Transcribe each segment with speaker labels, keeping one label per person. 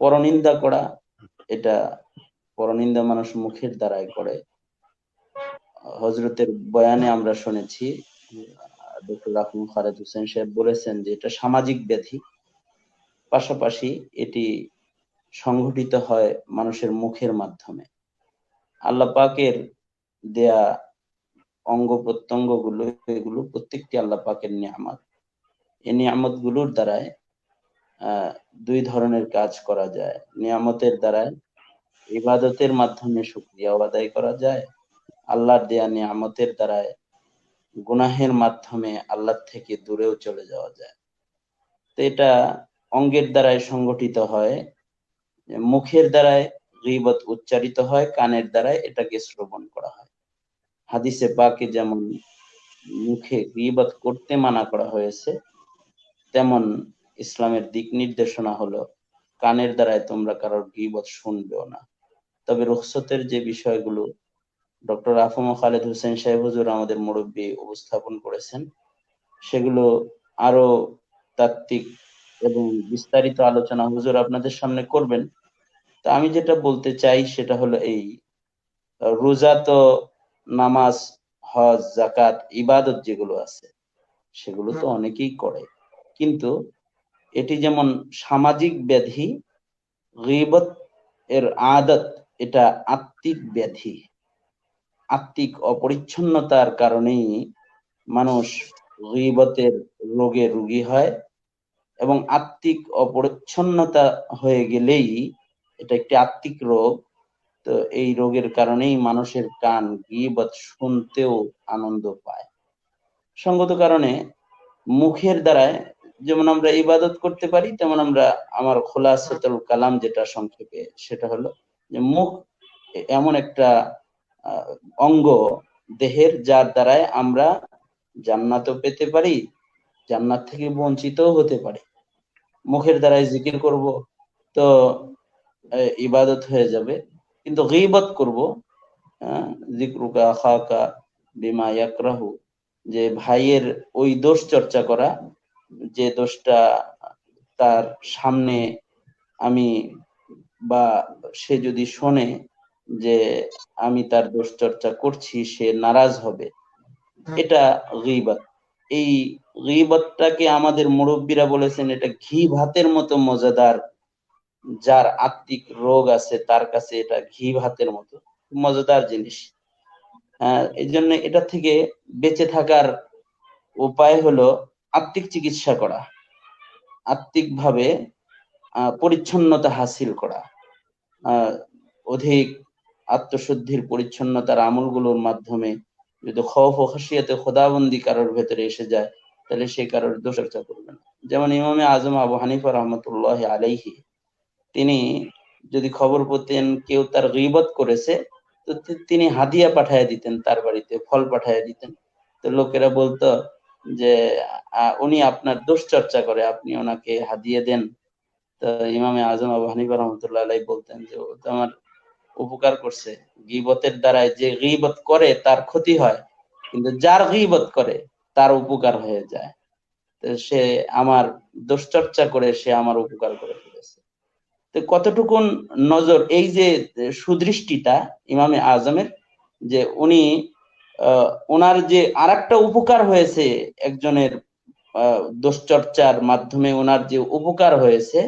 Speaker 1: পরনিন্দা করা, এটা পরনিন্দা মানুষ মুখের দ্বারাই করে। হজরতের বয়ানে আমরা শুনেছি, ডক্টর হোসেন সাহেব বলেছেন যে এটা সামাজিক ব্যাধি। পাশাপাশি এটি সংঘটিত হয় মানুষের মুখের মাধ্যমে। আল্লাহ পাকের দেয়া অঙ্গ প্রত্যঙ্গগুলো এগুলো প্রত্যেকটি আল্লাহ পাকের নিয়ামত। এই নিয়ামতগুলোর দ্বারাই আহ দুই ধরনের কাজ করা যায়। নিয়ামতের দ্বারাই ইবাদতের মাধ্যমে শুক্রিয়া আদায় করা যায়। আল্লাহর দেয়া নিয়ামতের দ্বারাই গুনাহের মাধ্যমে আল্লাহ থেকে দূরেও চলে যাওয়া যায়। তো এটা অঙ্গের দ্বারাই সংগঠিত হয় মুখের দ্বারাই গীবত উচ্চারিত হয়, কানের দ্বারাই এটাকে শ্রবণ করা হয়। হাদিসে পাকে যেমন মুখে গীবত করতে মানা করা হয়েছে, তেমন ইসলামের দিক নির্দেশনা হলো কানের দ্বারাই তোমরা কারোর গীবত শুনবেও না। তবে রুখসতের যে বিষয়গুলো ডক্টর আফম খালেদ হোসেন সাহেব হুজুর আমাদের মুরব্বী উপস্থাপন করেছেন সেগুলো আরও তাত্ত্বিক এবং বিস্তারিত আলোচনা হুজুর আপনাদের সামনে করবেন। তা আমি যেটা বলতে চাই সেটা হলো এই রোজা তো নামাজ হজ জাকাত ইবাদত যেগুলো আছে সেগুলো তো অনেকেই করে। কিন্তু এটি যেমন সামাজিক ব্যাধি, গিবত এর আদত, এটা আত্মিক ব্যাধি। আত্মিক অপরিচ্ছন্নতার কারণেই মানুষ গিবতের রোগে রোগী হয় এবং আত্মিক অপরিচ্ছন্নতা হয়ে গেলেই এটা একটি আত্মিক রোগ। তো এই রোগের কারণেই মানুষের কান গিবত শুনতেও আনন্দ পায়। সঙ্গত কারণে মুখের দ্বারায় যেমন আমরা ইবাদত করতে পারি, তেমন আমরা আমার খোলা সতল কালাম যেটা সংক্ষেপে, সেটা হলো যে মুখ এমন একটা অঙ্গ দেহের যার দ্বারায় আমরা জান্নাতও পেতে পারি, জান্নাত থেকে বঞ্চিতও হতে পারি। মুখের দ্বারাই জিকির করব, তো ইবাদত হয়ে যাবে। কিন্তু গিবত করব জিক্রুকা খাকা বিমা ইয়াকরাহু, যে ভাইয়ের ওই দোষ চর্চা করা যে দোষটা তার সামনে আমি বা সে যদি শোনে যে আমি তার দোষ চর্চা করছি সে নারাজ হবে। এটা গিবত। এই গিবতটাকে আমাদের মুরব্বীরা বলেছেন এটা ঘি ভাতের মতো মজাদার যার আত্মিক রোগ আছে তার কাছে এটা ঘি ভাতের মতো মজাদার জিনিস। এই জন্য এটা থেকে বেঁচে থাকার উপায় হলো আত্মিক চিকিৎসা করা আত্মিক ভাবে পরিচ্ছন্নতা হাসিল করা অধিক আত্মশুদ্ধির পরিচ্ছন্নতার আমলগুলোর মাধ্যমে যদি খৌফ ও খাসিয়াতে খোদাবন্দি কারোর ভেতরে এসে যায়, তাহলে সে কারোর দোষচর্চা করবে না। যেমন ইমামে আজম আবু হানিফা রহমতুল্লাহ আলাইহি, তিনি যদি খবর পেতেন, কেউ তার গিবত করেছে তো, তিনি হাদিয়া পাঠাইয়া দিতেন তার বাড়িতে, ফল পাঠাইয়া দিতেন। তো লোকেরা বলতো যে উনি আপনার দোষ চর্চা করে, আপনি ওনাকে হাদিয়ে দেন। তো ইমামে আজম আবু হানিফা রহমতুল্লাহ আলাই বলতেন যে, ও তো আমার উপকার করছে। গিবতের দ্বারাই যে গিবত করে, তার ক্ষতি হয়। কিন্তু যার গিবত করে, তার উপকার হয়ে যায়। তো সে আমার দুশ্চর্চা করে, সে আমার উপকার করে ফেলেছে। তো কতটুকুন নজর, এই যে সুদৃষ্টিটা ইমামে আজমের, যে উনি ওনার যে আর একটা উপকার হয়েছে একজনের দুশ্চর্চার মাধ্যমে ওনার যে উপকার হয়েছে,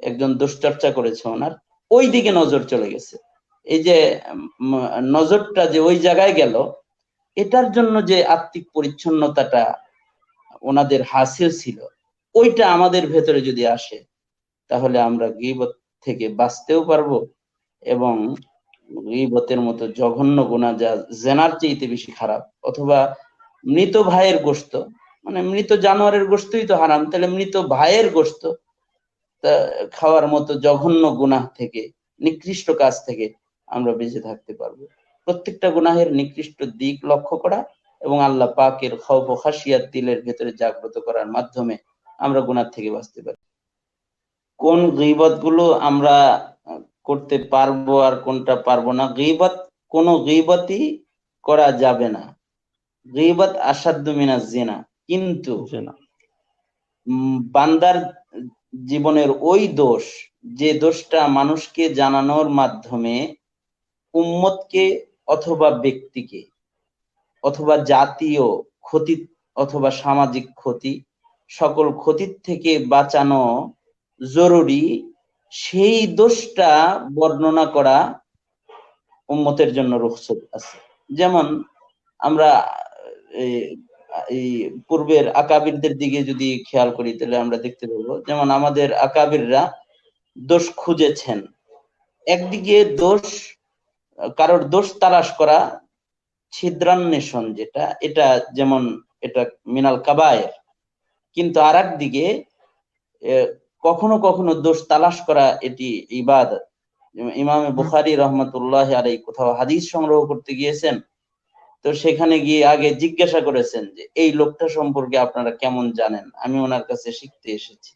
Speaker 1: একজন দুশ্চর্চা করেছে ওনার ওই দিকে নজর চলে গেছে। এই যে নজরটা যে ওই জায়গায় গেল, এটার জন্য যে আত্মিক পরিচ্ছন্নতাটা ওনাদের হাসিল ছিল, ওইটা আমাদের ভেতরে যদি আসে, তাহলে আমরা গিবত থেকে বাঁচতেও পারব এবং গিবতের মতো জঘন্য গুণা যা জেনার চেয়েতে বেশি খারাপ, অথবা মৃত ভাইয়ের গোস্ত মানে মৃত জানোয়ারের গোস্তই তো হারাম, তাহলে মৃত ভাইয়ের গোস্ত খাওয়ার মতো জঘন্য গুনাহ থেকে, নিকৃষ্ট কাজ থেকে আমরা বেঁচে থাকতে পারব। প্রত্যেকটা গুনাহের নিকৃষ্ট দিক লক্ষ্য করা এবং আল্লাহ পাকের খৌফ খাসিয়াত দিলের ভেতরে জাগ্রত করার মাধ্যমে আমরা গুনার থেকে বাঁচতে পারি। কোন গিবতগুলো আমরা করতে পারব আর কোনটা পারব না গিবত কোন গিবতই করা যাবে না। গিবত আসাধ্য মিনা জেনা কিন্তু বান্দার জীবনের ওই দোষ যে দোষটা মানুষকে জানানোর মাধ্যমে উম্মতকে অথবা ব্যক্তিকে অথবা জাতীয় ক্ষতি অথবা সামাজিক ক্ষতি সকল ক্ষতির থেকে বাঁচানো জরুরি সেই দোষটা বর্ণনা করা উম্মতের জন্য রুখসত আছে। যেমন আমরা এই পূর্বের আকাবিরদের দিকে যদি খেয়াল করি, তাহলে আমরা দেখতে পাবো, যেমন আমাদের আকাবিররা দোষ খুঁজেছেন। একদিকে দোষ, কারোর দোষ তালাশ করা ছিদ্রান্বেষণ যেটা, এটা যেমন এটা মিনাল কাবায়ের, কিন্তু আর দিকে কখনো কখনো দোষ তালাশ করা এটি ইবাদ ইমাম বুখারি রহমতুল্লাহ আলাই কোথাও হাদিস সংগ্রহ করতে গিয়েছেন, তো সেখানে গিয়ে আগে জিজ্ঞাসা করেছেন যে, এই লোকটা সম্পর্কে আপনারা কেমন জানেন? আমি ওনার কাছে শিখতে এসেছি।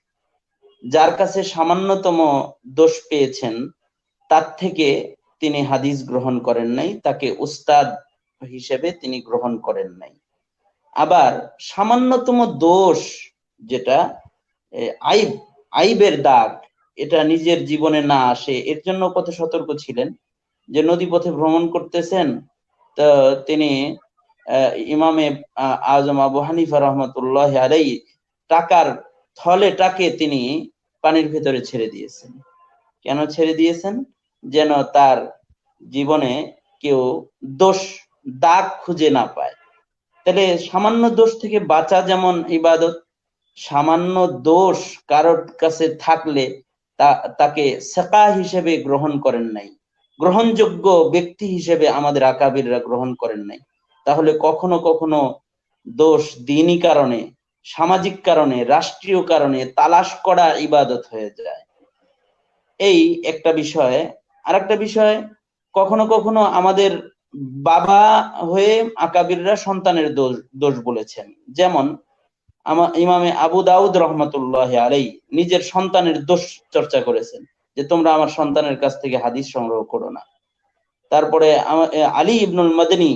Speaker 1: যার কাছে সামান্যতম দোষ পেয়েছেন, তার থেকে তিনি হাদিস গ্রহণ করেন নাই, তাকে উস্তাদ হিসেবে তিনি গ্রহণ করেন নাই। আবার সামান্যতম দোষ যেটা আইব আইবের দাগ, এটা নিজের জীবনে না আসে। এর জন্য কত সতর্ক ছিলেন? যে নদী পথে ভ্রমণ করতেছেন, তো তিনি ইমামে আজম আবু হানিফা রহমতুল্লাহ আলাই টাকার থলেটাকে তিনি পানির ভেতরে ছেড়ে দিয়েছেন। কেন ছেড়ে দিয়েছেন? যেন তার জীবনে কেউ দোষ, দাগ খুঁজে না পায়। তাহলে সামান্য দোষ থেকে বাঁচা যেমন ইবাদত সামান্য দোষ কারোর কাছে থাকলে তাকে সেকা হিসেবে গ্রহণ করেন নাই। গ্রহণযোগ্য ব্যক্তি হিসেবে আমাদের আকাবিররা গ্রহণ করেন নাই। তাহলে কখনো কখনো দোষ দিনই কারণে, সামাজিক কারণে, রাষ্ট্রীয় কারণে তালাশ করা ইবাদত হয়ে যায়। এই একটা বিষয়। আর একটা বিষয়, কখনো কখনো আমাদের বাবা হয়ে আকাবিররা সন্তানের দোষ দোষ বলেছেন। যেমন ইমামে আবু দাউদ রহমতুল্লাহ আলাই নিজের সন্তানের দোষ চর্চা করেছেন যে তোমরা আমার সন্তানের কাছ থেকে হাদিস সংগ্রহ করো না। তারপরে আলী ইবনুল মদনী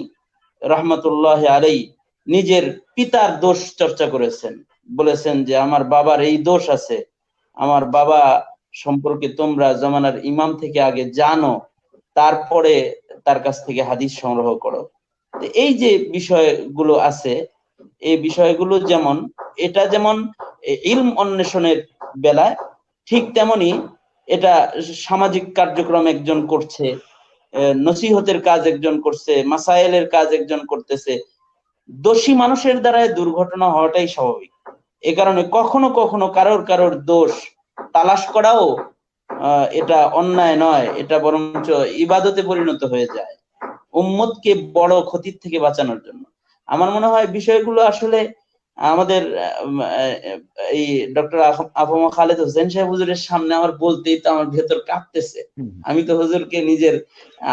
Speaker 1: রহমতুল্লাহ আলাই নিজের পিতার দোষ চর্চা করেছেন। বলেছেন যে আমার বাবার এই দোষ আছে। আমার বাবা সম্পর্কে তোমরা জমানার ইমাম থেকে আগে জানো, তারপরে তার কাছ থেকে হাদিস সংগ্রহ করো। এই যে বিষয়গুলো আছে এই বিষয়গুলো যেমন, এটা যেমন ইলম অন্বেষণের বেলায় ঠিক তেমনি এটা সামাজিক কার্যক্রম একজন করছে নসিহতের কাজ একজন করছে মাসাইলের কাজ একজন করতেছে। দোষী মানুষের দ্বারা দুর্ঘটনা হওয়াটাই স্বাভাবিক। এ কারণে কখনো কখনো কারোর কারোর দোষ তালাশ করাও এটা অন্যায় নয়, এটা বরঞ্চ ইবাদতে পরিণত হয়ে যায়, উম্মতকে বড় ক্ষতির থেকে বাঁচানোর জন্য। আমার মনে হয় বিষয়গুলো আসলে আমাদের এই ডক্টর আফমা খালেদ হোসেন সাহেব হুজুরের সামনে আমার বলতেই তো আমার ভেতর কাঁপতেছে। আমি তো হুজুরকে নিজের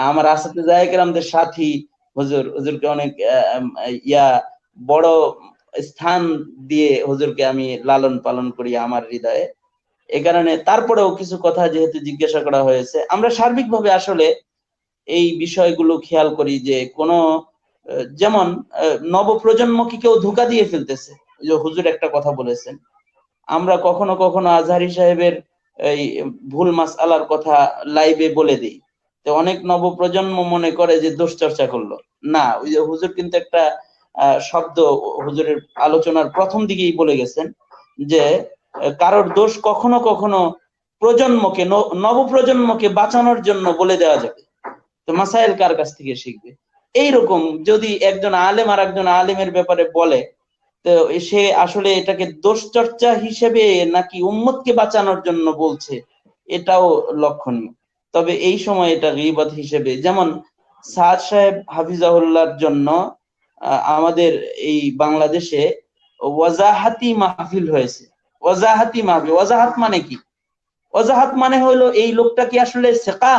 Speaker 1: আমার আসাতে জায়গরামদের সাথী হুজুর হুজুরকে অনেক ইয়া বড় স্থান দিয়ে হুজুরকে আমি লালন পালন করি আমার হৃদয়ে। এ কারণে তারপরেও কিছু কথা যেহেতু জিজ্ঞাসা করা হয়েছে আমরা সার্বিকভাবে আসলে এই বিষয়গুলো খেয়াল করি যে কোনো যেমন নবপ্রজন্মকে কেউ ধোকা দিয়ে ফেলতেছে। যে হুজুর একটা কথা বলেছেন। আমরা কখনো কখনো আজহারি সাহেবের এই ভুল মাস আলার কথা লাইভে বলে দিই। তো অনেক নবপ্রজন্ম মনে করে যে দোষ চর্চা করল। না, ওই যে হুজুর কিন্তু একটা শব্দ হুজুরের আলোচনার প্রথম দিকেই বলে গেছেন যে কারোর দোষ কখনো কখনো প্রজন্মকে নবপ্রজন্মকে বাঁচানোর জন্য বলে দেওয়া যাবে। তো মাসাইল কার কাছ থেকে শিখবে? এইরকম যদি একজন আলেম আর একজন আলেমের ব্যাপারে বলে, তো সে আসলে এটাকে দোষ চর্চা হিসেবে নাকি উম্মতকে বাঁচানোর জন্য বলছে, এটাও লক্ষণীয় তবে এই সময় এটা গিবত হিসেবে, যেমন সাদ সাহেব হাফিজাহুল্লাহর জন্য আমাদের এই বাংলাদেশে ওয়াজাহাতি মাহফিল হয়েছে। ওয়াজাহাতি মাহফিল, ওয়াজাহাত মানে কি? ওয়াজাহাত মানে হলো এই লোকটা কি আসলে শেখা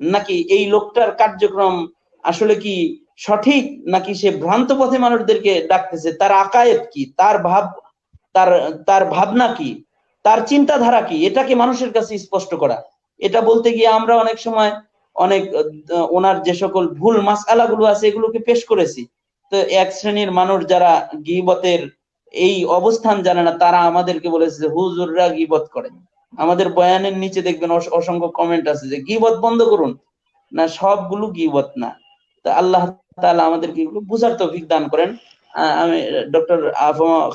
Speaker 1: নাকি এই লোকটার কার্যক্রম আসলে কি সঠিক নাকি সে ভ্রান্ত পথে মানুষদেরকে ডাকতেছে? তার আকায়েত কি? তার ভাব, তার তার ভাবনা কি? তার চিন্তাধারা কি? এটাকে মানুষের কাছে স্পষ্ট করা। এটা বলতে গিয়ে আমরা অনেক সময় অনেক ওনার যে সকল ভুল মাসালাগুলো আছে এগুলোকে পেশ করেছি। তো এক শ্রেণির মানুষ যারা গিবতের এই অবস্থান জানে না, তারা আমাদেরকে বলেছে হুজুররা গিবত করেন। আমাদের বয়ানের নিচে দেখবেন অস- অসংখ্য কমেন্ট আছে যে, গিবত বন্ধ করুন। না, সবগুলো গিবত না। তা আল্লাহ তাআলা আমাদেরকে এগুলো বুঝার দান করেন। আমি, ডক্টর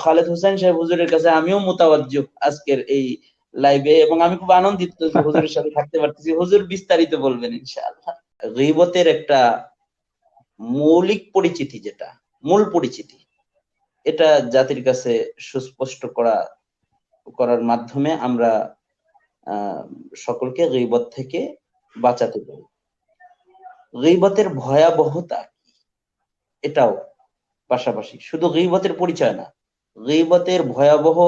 Speaker 1: খালেদ হোসেন সাহেব হুজুরের কাছে আমিও মোতাবাজ্য আজকের এই লাইভে এবং আমি খুব আনন্দিত হুজুরের সাথে থাকতে পারতেছি। হুজুর বিস্তারিত বলবেন ইনশাআল্লাহ। গীবতের একটা মৌলিক পরিচিতি যেটা, মূল পরিচিতি, এটা জাতির কাছে সুস্পষ্ট করা, করার মাধ্যমে আমরা সকলকে গীবত থেকে বাঁচাতে পারি। গীবতের ভয়াবহতা কি? এটাও পাশাপাশি। শুধু গীবতের পরিচয় না, গীবতের ভয়াবহ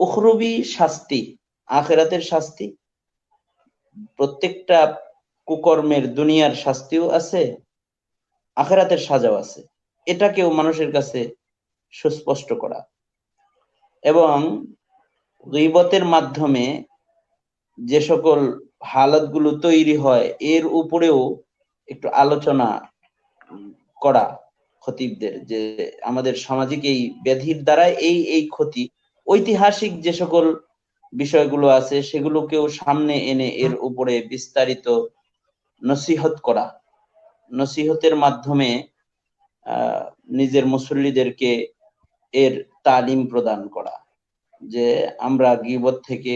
Speaker 1: উখরবি শাস্তি, আখেরাতের শাস্তি, প্রত্যেকটা কুকর্মের দুনিয়ার শাস্তিও আছে, আখেরাতের সাজাও আছে। এটাকেও মানুষের কাছে সুস্পষ্ট করা। এবং গীবতের মাধ্যমে যে সকল হালাতগুলো তৈরি হয়, এর উপরেও একটু আলোচনা করা খতিবদের, যে আমাদের সামাজিক এই ব্যাধির দ্বারা এই এই ক্ষতি। ঐতিহাসিক যে সকল বিষয়গুলো আছে, সেগুলোকেও সামনে এনে এর উপরে বিস্তারিত নসিহত করা। নসিহতের মাধ্যমে নিজের মুসল্লিদেরকে এর তালিম প্রদান করা। যে আমরা গিবত থেকে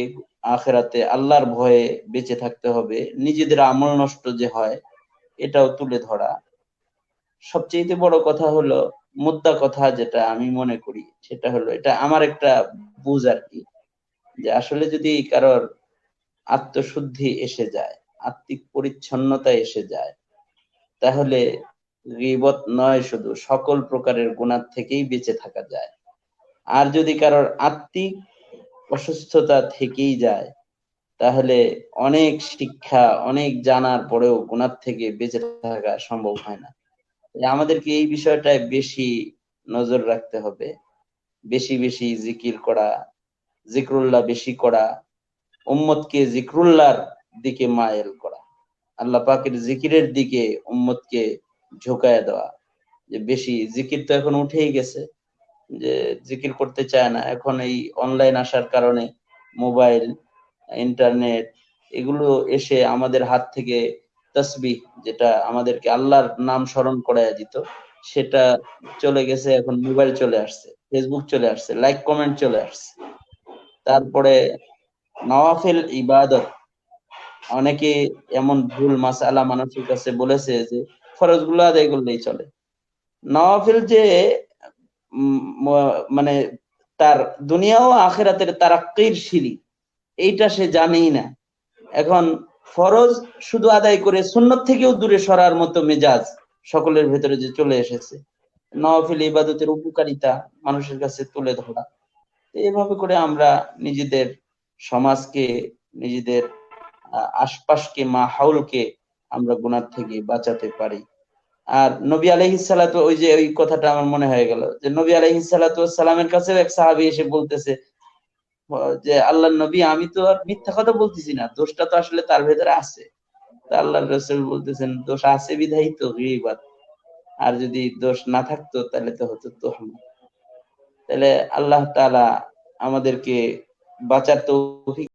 Speaker 1: আখেরাতে আল্লাহর ভয়ে বেঁচে থাকতে হবে, নিজেদের আমল নষ্ট যে হয় এটাও তুলে ধরা। সবচেয়ে বড় কথা হলো মুদ্রা কথা যেটা আমি মনে করি, সেটা হলো এটা আমার একটা বুঝ আর কি, যে আসলে যদি কারোর আত্মশুদ্ধি এসে যায়, আত্মিক পরিচ্ছন্নতা এসে যায়, তাহলে গীবত নয় শুধু, সকল প্রকারের গুণার থেকেই বেঁচে থাকা যায়। আর যদি কারোর আত্মিক অসুস্থতা থেকেই যায় তাহলে অনেক শিক্ষা, অনেক জানার পরেও গুণার থেকে বেঁচে থাকা সম্ভব হয় না। আমাদেরকে এই বিষয়টায় বেশি নজর রাখতে হবে। বেশি বেশি জিকির করা, জিক্রুল্লাহ বেশি করা, উম্মতকে জিক্রুল্লাহর দিকে মায়েল করা। আল্লাহ পাকের জিকিরের দিকে উম্মতকে ঝুঁকায় দেওয়া। যে বেশি, জিকির তো এখন উঠেই গেছে। যে জিকির করতে চায় না। এখন এই অনলাইন আসার কারণে মোবাইল ইন্টারনেট এগুলো এসে আমাদের হাত থেকে তসবিহ, যেটা আমাদেরকে আল্লাহর নাম স্মরণ করায় দিত, সেটা চলে গেছে, এখন মোবাইল চলে আসছে ফেসবুক চলে আসছে লাইক কমেন্ট চলে আসছে। তারপরে নওয়াফিল ইবাদত, অনেকে এমন ভুল মাসালা মানুষের কাছে বলেছে যে ফরজগুলো আদায় করলেই চলে। নওয়াফিল যে মানে তার দুনিয়া ও আখেরাতের তারাক্কির সিঁড়ি এইটা সে জানেই না। এখন ফরজ শুধু আদায় করে সুন্নত থেকেও দূরে সরার মতো মেজাজ সকলের ভেতরে যে চলে এসেছে। নওয়াফিল ইবাদতের উপকারিতা মানুষের কাছে তুলে ধরা। এভাবে করে আমরা নিজেদের সমাজকে, নিজেদের আশপাশকে মাহাউলকে আমরা গুনার থেকে বাঁচাতে পারি। আর নবী আলাইহিসসালাতু ওই যে ওই কথাটা আমার মনে হয়ে গেল যে নবী আলাইহিসসালাতু সালামের কাছেও এক সাহাবি এসে বলতেছে যে আল্লাহ নবী, আমি তো আর মিথ্যা কথা বলতেছি না, দোষটা তো আসলে তার ভেতরে আছে। তা আল্লাহ রসুল বলতেছেন, দোষ আছে বিধাই তো আর যদি দোষ না থাকতো, তাহলে তো হতো তো তাহলে আল্লাহ তালা আমাদেরকে বাঁচার তৌফিক